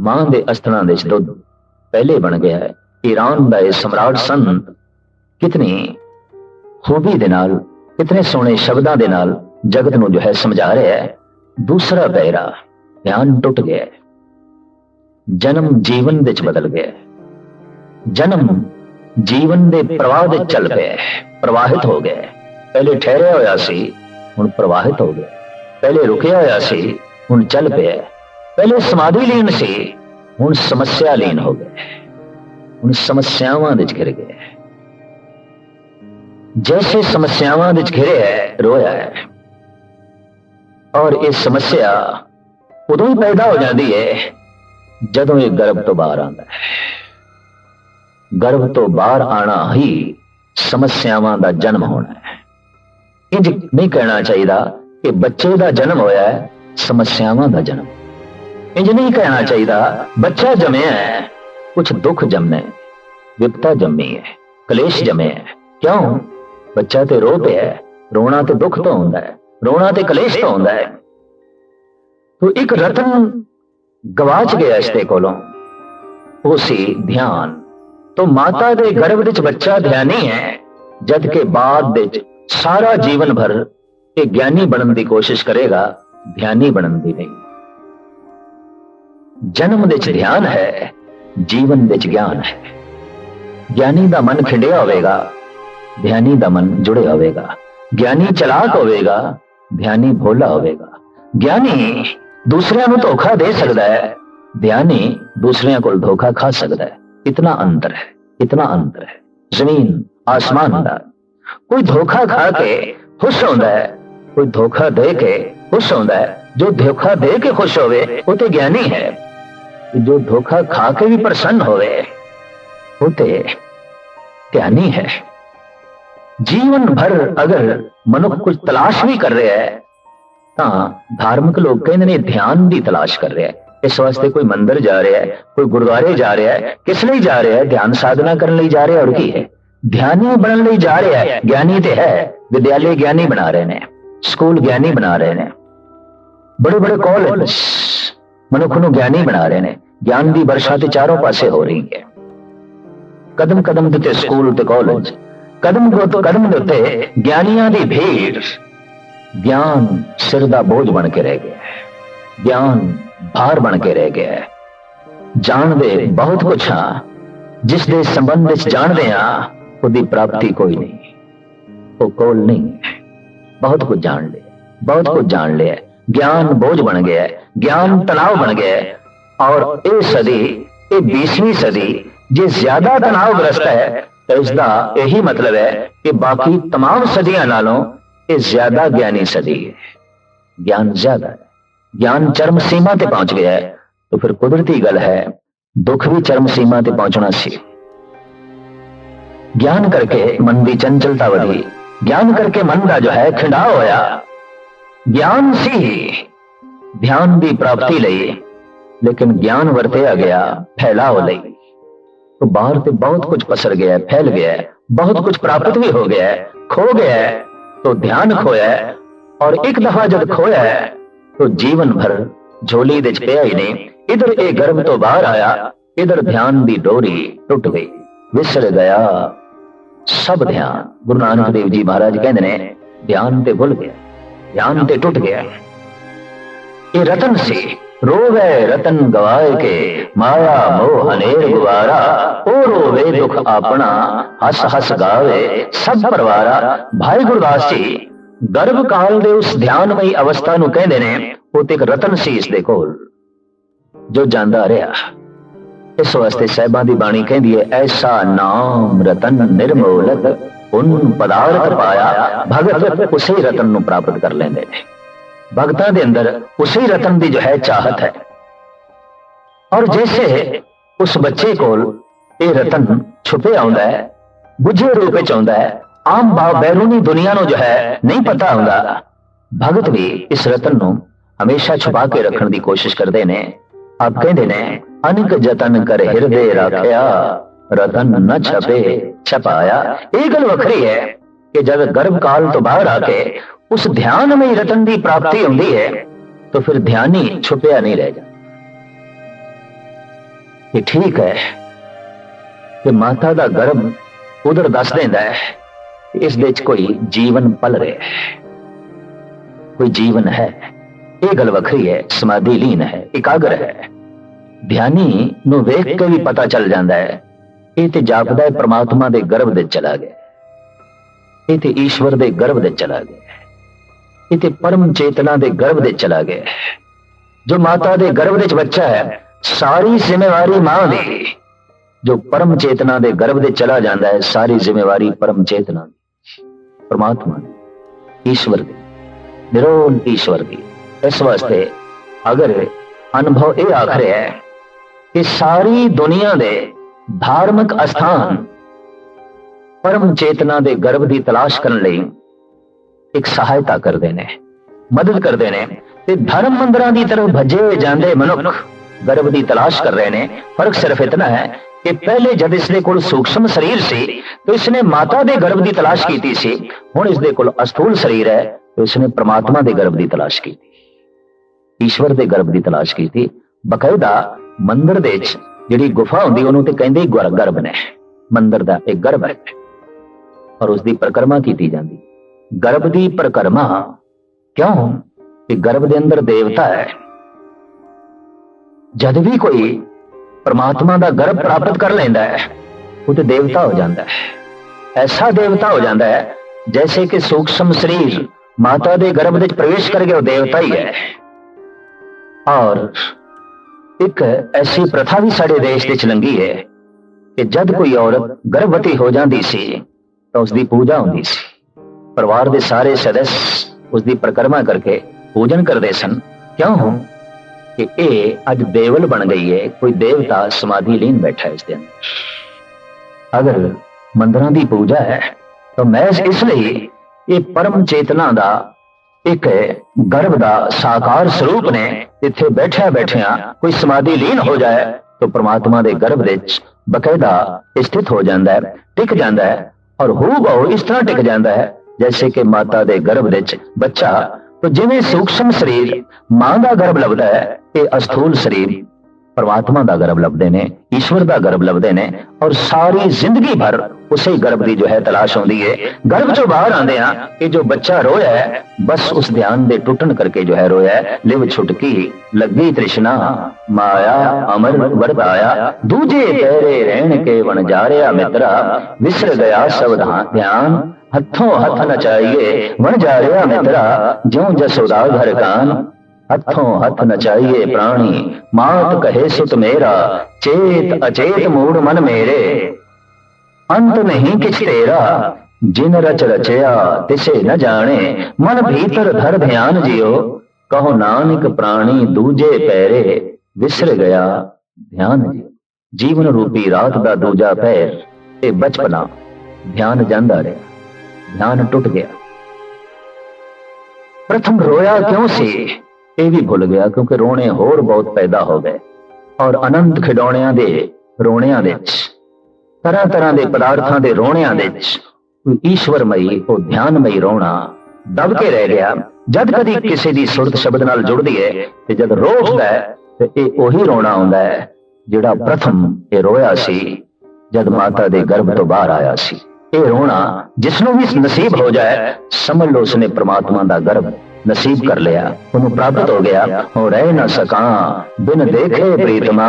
S1: ਮਾਂ ਦੇ ਅਸਥਨਾਂ ਦੇ ਦੁੱਧ ਪਹਿਲੇ ਬਣ ਗਿਆ ਹੈ ਈਰਾਨ ਦਾ ਇਹ ਸਮਰਾਟ ਸੰਤ ਕਿਤਨੀ ਖੂਬੀ ਦੇ ਨਾਲ, ਕਿਤਨੇ ਸੋਹਣੇ ਸ਼ਬਦਾਂ ਦੇ ਨਾਲ ਜਗਤ ਨੂੰ ਜੋ ਹੈ ਸਮਝਾ ਰਿਹਾ ਹੈ। ਦੂਸਰਾ ਬਹਿਰਾ ਧਿਆਨ ਟੁੱਟ ਗਿਆ ਜਨਮ ਜੀਵਨ ਵਿੱਚ ਬਦਲ ਗਿਆ ਜਨਮ ਜੀਵਨ ਦੇ ਪ੍ਰਵਾਹ ਵਿੱਚ ਚੱਲ ਪਿਆ ਪ੍ਰਵਾਹਿਤ ਹੋ ਗਿਆ ਪਹਿਲੇ ਠਹਿਰਿਆ ਹੋਇਆ ਸੀ, ਹੁਣ ਪ੍ਰਵਾਹਿਤ ਹੋ ਗਿਆ ਪਹਿਲੇ ਰੁਕਿਆ ਹੋਇਆ ਸੀ, ਹੁਣ ਚੱਲ ਪਿਆ ਪਹਿਲੇ ਸਮਾਧੀ ਲੀਨ ਸੀ ਹੁਣ ਸਮੱਸਿਆ ਲੀਨ ਹੋ ਗਿਆ ਹੁਣ ਸਮੱਸਿਆਵਾਂ ਵਿੱਚ ਘਿਰ ਗਿਆ ਜੈਸੇ ਸਮੱਸਿਆਵਾਂ ਵਿੱਚ ਘਿਰਿਆ ਹੈ ਰੋਇਆ ਹੈ ਔਰ ਇਹ ਸਮੱਸਿਆ ਉਦੋਂ ਹੀ ਪੈਦਾ ਹੋ ਜਾਂਦੀ ਹੈ ਜਦੋਂ ਇਹ ਗਰਭ ਤੋਂ ਬਾਹਰ ਆਉਂਦਾ ਹੈ ਗਰਭ ਤੋਂ ਬਾਹਰ ਆਣਾ ਹੀ ਸਮੱਸਿਆਵਾਂ ਦਾ ਜਨਮ ਹੋਣਾ ਹੈ ਇੰਜ ਨਹੀਂ ਕਹਿਣਾ ਚਾਹੀਦਾ ਕਿ ਬੱਚੇ ਦਾ ਜਨਮ ਹੋਇਆ ਹੈ ਸਮੱਸਿਆਵਾਂ ਦਾ ਜਨਮ ਇੰਜ ਨਹੀਂ ਕਹਿਣਾ ਚਾਹੀਦਾ ਬੱਚਾ ਜੰਮਿਆ ਹੈ ਕੁਝ ਦੁੱਖ ਜੰਮੇ ਵਿਪਤਾ ਜੰਮੀ ਹੈ ਕਲੇਸ਼ ਜੰਮੇ ਹੈ ਕਿਉਂ ਬੱਚਾ ਤੇ ਰੋ ਪਿਆ ਹੈ ਰੋਣਾ ਤੇ ਦੁੱਖ ਤੋਂ ਹੁੰਦਾ ਹੈ ਰੋਣਾ ਤੇ ਕਲੇਸ਼ ਤੋਂ ਹੁੰਦਾ ਹੈ ਤੋ ਇੱਕ ਰਤਨ ਗਵਾਚ ਗਿਆ ਇਸ ਦੇ ਕੋਲੋਂ ਉਹ ਸੀ ਧਿਆਨ ਤੋ ਮਾਤਾ ਦੇ ਗਰਭ ਵਿੱਚ ਬੱਚਾ ਧਿਆਨੀ ਹੈ ਜਦ ਕਿ ਬਾਅਦ ਵਿੱਚ ਸਾਰਾ ਜੀਵਨ ਭਰ ਇਹ ਗਿਆਨੀ ਬਣਨ ਦੀ ਕੋਸ਼ਿਸ਼ ਕਰੇਗਾ ਧਿਆਨੀ ਬਣਨ ਦੀ ਨਹੀਂ ਜਨਮ ਵਿੱਚ ਧਿਆਨ ਹੈ ਜੀਵਨ ਵਿੱਚ ਗਿਆਨ ਹੈ ਗਿਆਨੀ ਦਾ ਮਨ ਖਿੰਡਿਆ ਹੋਵੇਗਾ ਧਿਆਨੀ ਦਾ ਮਨ ਜੁੜਿਆ ਹੋਵੇਗਾ ਗਿਆਨੀ ਚਲਾਕ ਹੋਵੇਗਾ ਧਿਆਨੀ ਭੋਲਾ ਹੋਵੇਗਾ ਗਿਆਨੀ ਦੂਸਰਿਆਂ ਨੂੰ ਧੋਖਾ ਦੇ ਸਕਦਾ ਹੈ ਧਿਆਨੀ ਦੂਸਰਿਆਂ ਕੋਲ ਧੋਖਾ ਖਾ ਸਕਦਾ ਹੈ ਇਤਨਾ ਅੰਤਰ ਹੈ ਇਤਨਾ ਅੰਤਰ ਹੈ ਜ਼ਮੀਨ ਆਸਮਾਨ ਦਾ ਕੋਈ ਧੋਖਾ ਖਾ ਕੇ ਖੁਸ਼ ਹੁੰਦਾ ਹੈ ਕੋਈ ਧੋਖਾ ਦੇ ਕੇ ਖੁਸ਼ ਹੁੰਦਾ ਹੈ ਜੋ ਧੋਖਾ ਦੇ ਕੇ ਖੁਸ਼ ਹੋਵੇ ਉਹ ਤੇ ਗਿਆਨੀ ਹੈ जो धोखा खा के भी प्रसन्न होवे, होते त्यानी है। जीवन भर अगर मनुख कुछ तलाश भी कर रहे हैं धार्मिक लोग कहते ना ध्यान की तलाश कर रहे हैं। इस वास्ते कोई मंदिर जा रहा है, कोई गुरुद्वारे जा रहा है, किस लिए जा रहा है? ध्यान साधना करने जा रहा है, और की है? ध्यानी बनने लिए जा रहा है, ज्ञानी तो है, विद्यालय ज्ञानी बना रहे हैं, स्कूल ज्ञानी बना रहे हैं। बड़े बड़े कॉलेज ਮਨੁੱਖ ਨੂੰ ਗਿਆਨੀ ਬਣਾ ਰਹੇ ਨੇ। ਗਿਆਨ ਦੀ ਵਰਸ਼ਾ ਤੇ ਚਾਰੋਂ ਪਾਸੇ ਹੋ ਰਹੀ ਹੈ। ਕਦਮ ਕਦਮ ਤੇ ਸਕੂਲ ਤੇ ਕਾਲਜ ਕਦਮ ਕਦਮ ਦੇ ਉੱਤੇ ਗਿਆਨੀਆਂ ਦੀ ਭੀੜ। ਗਿਆਨ ਸਿਰ ਦਾ ਬੋਝ ਬਣ ਕੇ ਰਹਿ ਗਿਆ ਹੈ। ਗਿਆਨ ਭਾਰ ਬਣ ਕੇ ਰਹਿ ਗਿਆ ਹੈ। ਜਾਣਦੇ ਬਹੁਤ ਕੁਛ ਆ ਜਿਸ ਦੇ ਸੰਬੰਧ ਵਿੱਚ ਜਾਣਦੇ ਆ ਉਹਦੀ ਪ੍ਰਾਪਤੀ ਕੋਈ ਨਹੀਂ। ਉਹ ਕੋਲ ਨਹੀਂ ਬਹੁਤ ਕੁਝ ਜਾਣ ਲਿਆ। ਬਹੁਤ ਕੁਝ ਜਾਣ ਲਿਆ ਗਿਆਨ ਬੋਝ ਬਣ ਗਿਆ ਗਿਆਨ ਤਣਾਅ ਬਣ ਗਿਆ ਔਰ ਇਹ ਸਦੀ ਇਹ 20ਵੀਂ ਸਦੀ ਜੇ ਜ਼ਿਆਦਾ ਤਣਾਅਗ੍ਰਸਤ ਹੈ ਤਾਂ ਇਸ ਦਾ ਇਹੀ ਮਤਲਬ ਹੈ ਕਿ ਬਾਕੀ तमाम ਸਦੀਆਂ ਨਾਲੋਂ ਇਹ ਜ਼ਿਆਦਾ ਗਿਆਨੀ ਸਦੀ ਹੈ ਗਿਆਨ ਜ਼ਿਆਦਾ ਹੈ ਗਿਆਨ ਚਰਮ ਸੀਮਾ ਤੇ ਪਹੁੰਚ ਗਿਆ ਹੈ ਤਾਂ ਫਿਰ ਕੁਦਰਤੀ ਗੱਲ ਹੈ ਦੁੱਖ ਵੀ ਚਰਮ ਸੀਮਾ ਤੇ ਪਹੁੰਚਣਾ ਸੀ ਗਿਆਨ ਕਰਕੇ ਮਨ ਦੀ ਚੰਚਲਤਾ ਵਧੀ ਗਿਆਨ ਕਰਕੇ ਮਨ ਦਾ ਜੋ ਹੈ ਖਿੰਡਾ ਹੋਇਆ ਗਿਆਨ ਸੀ ਧਿਆਨ ਦੀ ਪ੍ਰਾਪਤੀ ਲਈ ਲੇਕਿਨ ਗਿਆਨ ਵਰਤਿਆ ਗਿਆ ਫੈਲਾਓ ਲਈ तो बाहर से बहुत कुछ पसर गया है फैल गया है बहुत कुछ प्राप्त भी हो गया है खो गया है तो ध्यान खोया है और एक दफा जब खोया है तो जीवन भर झोली दे पिया ही नहीं इधर ये गर्भ तो बाहर आया इधर ध्यान दी डोरी टूट गई विसर गया सब ध्यान गुरु नानक देव जी महाराज कहते ने ध्यान ते भूल गया ध्यान ते टूट गया ये रतन से रोवे रतन गवाए के माया मोह अनेर गुवारा ओ रोवे दुख अपना हस हस गावे सब परवारा भाई गुरदास जी ਗਰਭ ਕਾਲ ਦੇ ਉਸ ਧਿਆਨਮਈ ਅਵਸਥਾ ਨੂੰ ਕਹਿੰਦੇ ਨੇ ਉਹ ਤੇ ਇੱਕ ਰਤਨ ਸੀ ਇਸ ਦੇ ਕੋਲ ਜੋ ਜਾਂਦਾ ਰਿਹਾ ਇਸ ਵਾਸਤੇ ਸਹਿਬਾਂ ਦੀ ਬਾਣੀ ਕਹਿੰਦੀ ਹੈ ਐਸਾ ਨਾਮ ਰਤਨ ਨਿਰਮੋਲਕ ਉਨ ਪਦਾਰਥ ਪਾਇਆ ਭਗਤ ਉਸੇ ਰਤਨ ਨੂੰ ਪ੍ਰਾਪਤ ਕਰ ਲੈਂਦੇ ਨੇ भगता के अंदर उसी रतन की जो है चाहत है। और जैसे उस बच्चे को रतन छुपे आंदा है, बुझे रूप आंदा है, आम भाव बैरूनी दुनिया नो जो है नहीं पता आता भगत भी इस रतन नु हमेशा छुपा के रखने की कोशिश करते ने। आप कहते ने, अनक जतन कर हृदय रखया, रतन न छपे, छपाया। एक गल वखरी है कि जब गर्भ काल तो बाहर आके ਕੇ ਉਸ ਧਿਆਨ ਵਿੱਚ ਰਤਨ ਦੀ ਪ੍ਰਾਪਤੀ ਹੁੰਦੀ ਹੈ ਤਾਂ ਫਿਰ ਧਿਆਨੀ ਛੁਪਿਆ ਨਹੀਂ ਰਹਿ ਜਾਂਦਾ ਇਹ ਠੀਕ ਹੈ ਕਿ ਮਾਤਾ ਦਾ ਗਰਭ ਉਧਰ ਦੱਸ ਦਿੰਦਾ ਹੈ ਇਸ ਦੇ ਵਿੱਚ ਕੋਈ ਜੀਵਨ ਪਲ ਰਿਹਾ ਹੈ ਕੋਈ ਜੀਵਨ ਹੈ ਇਹ ਗੱਲ ਵੱਖਰੀ ਹੈ ਸਮਾਧੀ ਲੀਨ ਹੈ ਇਕਾਗਰ ਹੈ ਧਿਆਨੀ ਨੂੰ ਵੇਖ ਕੇ ਵੀ ਪਤਾ ਚੱਲ ਜਾਂਦਾ ਹੈ ਇਹ ਤੇ ਜਾਪਦਾ ਹੈ ਪ੍ਰਮਾਤਮਾ ਦੇ ਗਰਭ ਦੇ ਚਲਾ ਗਿਆ ਇਹ ਤੇ ਈਸ਼ਵਰ ਦੇ ਗਰਭ ਦੇ ਚਲਾ ਗਿਆ ਇਹ ਤੇ ਪਰਮ ਚੇਤਨਾ ਦੇ ਗਰਭ ਦੇ ਚਲਾ ਗਿਆ ਜੋ ਮਾਤਾ ਦੇ ਗਰਭ ਵਿੱਚ ਬੱਚਾ ਹੈ ਸਾਰੀ ਜ਼ਿੰਮੇਵਾਰੀ ਮਾਂ ਦੀ ਜੋ ਪਰਮ ਚੇਤਨਾ ਦੇ ਗਰਭ ਦੇ ਚਲਾ ਜਾਂਦਾ ਹੈ ਸਾਰੀ ਜ਼ਿੰਮੇਵਾਰੀ ਪਰਮ ਚੇਤਨਾ ਦੀ ਪਰਮਾਤਮਾ ਦੀ ਈਸ਼ਵਰ ਦੀ ਨਿਰੋਲ ਈਸ਼ਵਰ ਦੀ ਇਸ ਵਾਸਤੇ ਅਗਰ ਅਨੁਭਵ ਇਹ ਆਖ ਰਿਹਾ ਹੈ ਕਿ ਸਾਰੀ ਦੁਨੀਆ ਦੇ ਧਾਰਮਿਕ ਅਸਥਾਨ ਪਰਮ ਚੇਤਨਾ ਦੇ ਗਰਭ ਦੀ ਤਲਾਸ਼ ਕਰਨ ਲਈ ਇੱਕ ਸਹਾਇਤਾ ਕਰਦੇ ਨੇ ਮਦਦ ਕਰਦੇ ਨੇ ਤੇ ਧਰਮ ਮੰਦਰਾਂ ਦੀ ਤਰਫ ਭੱਜੇ ਜਾਂਦੇ ਮਨੁੱਖ ਗਰਭ ਦੀ ਤਲਾਸ਼ ਕਰ ਰਹੇ ਨੇ ਫਰਕ ਸਿਰਫ ਇਤਨਾ ਹੈ ਕਿ ਪਹਿਲੇ ਜਦ ਇਸ ਦੇ ਕੋਲ ਸੂਖਸ਼ਮ ਸਰੀਰ ਸੀ ਤਾਂ ਇਸਨੇ ਮਾਤਾ ਦੇ ਗਰਭ ਦੀ ਤਲਾਸ਼ ਕੀਤੀ ਸੀ ਹੁਣ ਇਸ ਦੇ ਕੋਲ ਅਸਥੂਲ ਸਰੀਰ ਹੈ ਤਾਂ ਇਸਨੇ ਪ੍ਰਮਾਤਮਾ ਦੇ ਗਰਭ ਦੀ ਤਲਾਸ਼ ਕੀਤੀ ਈਸ਼ਵਰ ਦੇ ਗਰਭ ਦੀ ਤਲਾਸ਼ ਕੀਤੀ ਬਕਾਇਦਾ ਮੰਦਰ ਦੇ ਵਿੱਚ ਜਿਹੜੀ ਗੁਫਾ ਹੁੰਦੀ ਉਹਨੂੰ ਤੇ ਕਹਿੰਦੇ ਹੀ ਗਰਭ ਨੇ ਮੰਦਰ ਦਾ ਇੱਕ ਗਰਭ ਹੈ ਔਰ ਉਸ ਦੀ ਪ੍ਰਕਰਮਾ ਕੀਤੀ ਜਾਂਦੀ ਗਰਭ ਦੀ ਪ੍ਰਕਰਮਾ ਕਿਉਂ? ਕਿ ਗਰਭ ਦੇ ਅੰਦਰ ਦੇਵਤਾ ਹੈ। ਜਦ ਵੀ ਕੋਈ ਪਰਮਾਤਮਾ ਦਾ ਗਰਭ ਪ੍ਰਾਪਤ ਕਰ ਲੈਂਦਾ ਹੈ, ਉਹ ਤੇ ਦੇਵਤਾ ਹੋ ਜਾਂਦਾ ਹੈ। ਐਸਾ ਦੇਵਤਾ ਹੋ ਜਾਂਦਾ ਹੈ, ਜੈਸੇ ਕਿ ਸੂਖਸ਼ਮ ਸਰੀਰ ਮਾਤਾ ਦੇ ਗਰਭ ਵਿੱਚ ਪ੍ਰਵੇਸ਼ ਕਰ ਗਿਆ ਉਹ ਦੇਵਤਾ ਹੀ ਹੈ। ਔਰ ਇੱਕ ਐਸੀ ਪ੍ਰਥਾ ਵੀ ਸਾਡੇ ਦੇਸ਼ ਵਿੱਚ ਲੰਗੀ ਹੈ ਕਿ ਜਦ ਕੋਈ ਔਰਤ ਗਰਭਵਤੀ ਹੋ ਜਾਂਦੀ ਸੀ ਤਾਂ ਉਸ ਦੀ ਪੂਜਾ ਹੁੰਦੀ ਸੀ। ਪਰਿਵਾਰ ਦੇ ਸਾਰੇ ਸਦੱਸ ਉਸ ਦੀ ਪ੍ਰਕਰਮਾ ਕਰਕੇ ਪੂਜਨ ਕਰਦੇ ਸਨ ਕਿਉਂ ਹੋ ਕਿ ਇਹ ਅੱਜ ਦੇਵਲ ਬਣ ਗਈ ਹੈ ਕੋਈ ਦੇਵਤਾ ਸਮਾਧੀ ਲੀਨ ਬੈਠਾ ਹੈ ਇਸ ਦੇ ਅੰਦਰ ਅਗਰ ਮੰਦਰਾਂ ਦੀ ਪੂਜਾ ਹੈ ਤਾਂ ਮਹਿਜ਼ ਇਸ ਲਈ ਇਹ ਪਰਮ ਚੇਤਨਾ ਦਾ ਇੱਕ ਗਰਭ ਦਾ ਸਾਕਾਰ ਸਰੂਪ ਨੇ ਇੱਥੇ ਬੈਠਿਆ ਬੈਠਿਆ ਕੋਈ ਸਮਾਧੀ ਲੀਨ ਹੋ ਜਾਏ ਤਾਂ ਪ੍ਰਮਾਤਮਾ ਦੇ ਗਰਭ ਵਿੱਚ ਬਕਾਇਦਾ ਸਥਿਤ ਹੋ ਜਾਂਦਾ ਹੈ ਟਿਕ ਜਾਂਦਾ ਹੈ ਔਰ ਹੋਊਗਾ ਇਸ ਤਰ੍ਹਾਂ ਟਿਕ ਜਾਂਦਾ ਹੈ ਜੈਸੇ ਕਿ ਮਾਤਾ ਦੇ ਗਰਭ ਵਿੱਚ ਬੱਚਾ ਤਾਂ ਜਿਵੇਂ ਸੂਖਸ਼ਮ ਸਰੀਰ ਮਾਂ ਦਾ ਗਰਭ ਲੱਭਦਾ ਹੈ ਇਹ ਅਸਥੂਲ ਸਰੀਰ ਪਰਮਾਤਮਾ ਦਾ ਗਰਭ ਲੱਭਦੇ ਨੇ ਈਸ਼ਵਰ ਦਾ ਗਰਭ ਲੱਭਦੇ ਨੇ ਔਰ ਸਾਰੀ ਜ਼ਿੰਦਗੀ ਭਰ ਉਸੇ ਗਰਭ ਦੀ ਜੋ ਹੈ ਤਲਾਸ਼ ਹੁੰਦੀ ਹੈ ਗਰਭ ਚੋਂ ਬਾਹਰ ਆਉਂਦੇ ਆ ਇਹ ਜੋ ਬੱਚਾ ਰੋਇਆ ਹੈ ਬਸ ਉਸ ਧਿਆਨ ਦੇ ਟੁੱਟਣ ਕਰਕੇ ਜੋ ਹੈ ਰੋਇਆ ਹੈ ਲਿਵ ਛੁਟਕੀ ਲੱਗੀ ਤ੍ਰਿਸ਼ਨਾ ਮਾਇਆ ਅਮਰ ਵਰਤਾਇਆ ਦੂਜੇ ਤੇਰੇ ਰਹਿਣ ਕੇ ਵਣ ਜਾ ਰਿਆ ਮਿੱਤਰਾ ਵਿਸਰ ਗਿਆ ਸਵਧਾਨ ਧਿਆਨ ਹੱਥੋਂ ਹੱਥ ਨਚਾਈਏ ਵਣ ਜਾ ਰਿਆ ਮਿੱਤਰਾ ਜਿਉ ਜਸੋਦਾ ਘਰ ਕਾਨ ਹੱਥੋਂ ਹੱਥ ਨਚਾਈਏ ਪ੍ਰਾਣੀ ਮਾਤ ਕਹੇ ਸੁਤ ਮੇਰਾ ਚੇਤ ਅਚੇਤ ਮੂੜ ਮਨ ਮੇਰੇ ਅੰਤ ਨਹੀਂ ਕਿਛ ਤੇਰਾ ਜਿਨ ਰਚ ਰਚਿਆ ਤਿਸੇ ਨ ਜਾਣੇ ਮਨ ਭੀਤਰ ਧਰ ਧਿਆਨ ਜਿਓ ਕਹੋ ਨਾਨਕ ਪ੍ਰਾਣੀ ਦੂਜੇ ਪੈਰੇ ਵਿਸਰ ਗਿਆ ਧਿਆਨ ਜਿਓ ਜੀਵਨ ਰੂਪੀ ਰਾਤ ਦਾ ਦੂਜਾ ਪੈਰ ਇਹ ਬਚਪਨਾ ਧਿਆਨ ਜਾਂਦਾ ਰਿਹਾ ਧਿਆਨ ਟੁੱਟ ਗਿਆ ਪ੍ਰਥਮ ਰੋਇਆ ਕਿਉਂ ਸੀ ਇਹ ਵੀ ਭੁੱਲ ਗਿਆ ਕਿਉਂਕਿ ਰੋਣੇ ਹੋਰ ਬਹੁਤ ਪੈਦਾ ਹੋ ਗਏ ਔਰ ਅਨੰਤ ਖਿਡੌਣਿਆਂ ਦੇ ਰੋਣਿਆਂ ਵਿੱਚ ਤਰ੍ਹਾਂ ਤਰ੍ਹਾਂ ਦੇ ਪਦਾਰਥਾਂ ਦੇ ਰੋਣਿਆਂ ਵਿੱਚ ਈਸ਼ਵਰਮਈ ਉਹ ਧਿਆਨਮਈ ਰੋਣਾ ਦਬ ਕੇ ਰਹਿ ਗਿਆ। ਜਦ ਕਦੀ ਕਿਸੇ ਦੀ ਸੁਰਤ ਸ਼ਬਦ ਨਾਲ ਜੁੜਦੀ ਹੈ ਤੇ ਜਦ ਰੋ ਹੈ, ਤੇ ਇਹ ਉਹੀ ਰੋਣਾ ਹੁੰਦਾ ਹੈ ਜਿਹੜਾ ਪ੍ਰਥਮ ਇਹ ਰੋਇਆ ਸੀ, ਜਦ ਮਾਤਾ ਦੇ ਗਰਭ ਤੋਂ ਬਾਹਰ ਆਇਆ ਸੀ। ਇਹ ਰੋਣਾ ਜਿਸ ਨੂੰ ਵੀ ਨਸੀਬ ਹੋ ਜਾਏ, ਸਮਝ ਲਓ ਉਸਨੇ ਪ੍ਰਮਾਤਮਾ ਦਾ ਗਰਭ ਨਸੀਬ ਕਰ ਲਿਆ। ਉਹਨੂੰ ਪ੍ਰਾਪਤ ਹੋ ਗਿਆ ਹੋ ਰਹਿ ਨਾ ਸਕਾਂ। ਬਿਨ ਦੇਖੇ ਪ੍ਰੀਤਮਾ,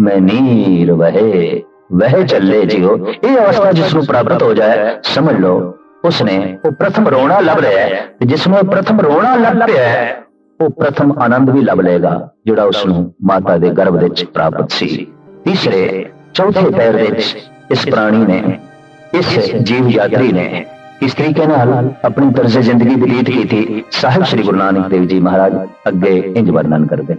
S1: ਮੈਂ ਨੀਰ ਵਹੇ। ਵਹਿ ਚੱਲੇ ਜਿਓ ਇਹ ਅਵਸਥਾ ਜਿਸ ਨੂੰ ਪ੍ਰਾਪਤ ਹੋ ਜਾਏ ਸਮਝ ਲਓ ਉਸਨੇ ਉਹ ਪ੍ਰਥਮ ਰੋਣਾ ਲੱਭ ਰਿਹਾ ਹੈ ਤੇ ਜਿਸ ਨੂੰ ਇਹ ਪ੍ਰਥਮ ਰੋਣਾ ਲੱਭ ਰਿਹਾ ਹੈ ਉਹ ਪ੍ਰਥਮ ਆਨੰਦ ਵੀ ਲੱਭ ਲੇਗਾ ਜਿਹੜਾ ਉਸ ਨੂੰ ਮਾਤਾ ਦੇ ਗਰਭ ਵਿੱਚ ਪ੍ਰਾਪਤ ਸੀ ਤੀਸਰੇ ਚੌਥੇ ਪੈਰ ਵਿੱਚ ਇਸ ਪ੍ਰਾਣੀ ਨੇ ਇਸ ਜੀਵ ਯਾਤਰੀ ਨੇ ਇਸ ਤਰੀਕੇ ਨਾਲ ਆਪਣੀ ਤਰਜ਼ ਜ਼ਿੰਦਗੀ ਬਤੀਤ ਕੀਤੀ ਸਾਹਿਬ ਸ੍ਰੀ ਗੁਰੂ ਨਾਨਕ ਦੇਵ ਜੀ ਮਹਾਰਾਜ ਅੱਗੇ ਇੰਜ ਵਰਣਨ ਕਰਦੇ